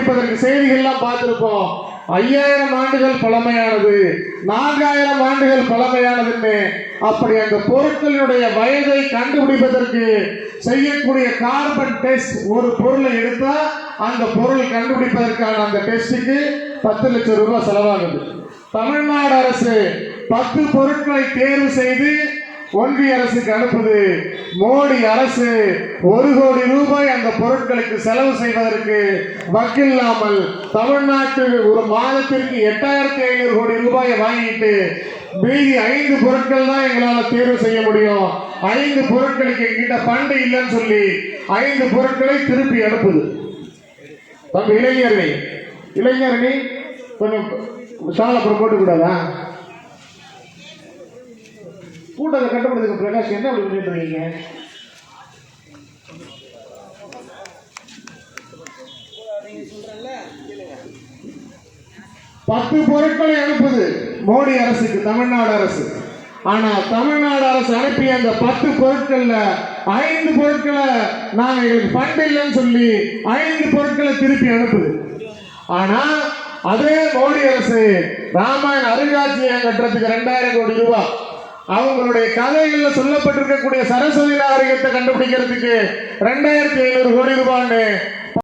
கண்டுபிடிப்பதற்கு செய்திகள்லாம் பார்த்துருப்போம் ஐயாயிரம் ஆண்டுகள் பழமையானது நான்காயிரம் ஆண்டுகள் பழமையானதுன்னு அப்படி அந்த பொருட்களினுடைய வயதை கண்டுபிடிப்பதற்கு செய்யக்கூடிய கார்பன் டெஸ்ட் ஒரு பொருளை எடுத்தா அந்த பொருள் கண்டுபிடிப்பதற்கான அந்த டெஸ்ட்டுக்கு பத்து லட்சம் ரூபாய் செலவாகுது. தமிழ்நாடு அரசு பத்து பொருட்களை தேர்வு செய்து ஒன்றிய அரசுக்கு அனுப்புது. மோடி அரசு ஒரு கோடி ரூபாய் அந்த பொருட்களுக்கு செலவு செய்வதற்கு வக்கில்லாமல் தமிழ்நாட்டில் ஒரு மாதத்திற்கு எட்டாயிரத்தி ஐநூறு கோடி ரூபாயை வாங்கிட்டு மீதி ஐந்து பொருட்கள் தான் எங்களால் தேர்வு செய்ய முடியும். ஐந்து பொருட்களுக்கு எங்கிட்ட பண்டு இல்லைன்னு சொல்லி ஐந்து பொருட்களை திருப்பி அனுப்புது. தம்பி இளைஞரணி இளைஞரணி கொஞ்சம் சாலப்புறம் போட்டுக்கூடாதா கூட்டத்தை கட்டப்படுறதுக்கு பிரகாஷ் என்ன அப்படி பண்ணிட்டு இருக்கீங்க? பத்து பொருட்களை அனுப்புது மோடி அரசுக்கு தமிழ்நாடு அரசு. ஆனா தமிழ்நாடு அரசு அனுப்பிய அந்த பத்து பொருட்கள்ல ஐந்து பொருட்களை நாங்க எங்களுக்கு ஃபண்ட் இல்லைன்னு சொல்லி ஐந்து பொருட்களை திருப்பி அனுப்புது. ஆனா அதே மோடி அரசு ராமாயண அருங்காட்சியகம் கட்டுறதுக்கு ரெண்டாயிரம் கோடி ரூபாய். அவங்களுடைய கதைகளில் சொல்லப்பட்டிருக்கக்கூடிய சரஸ்வதி நாகரிகத்தை கண்டுபிடிக்கிறதுக்கு ரெண்டாயிரத்தி ஐநூறு கோடி ரூபான்னு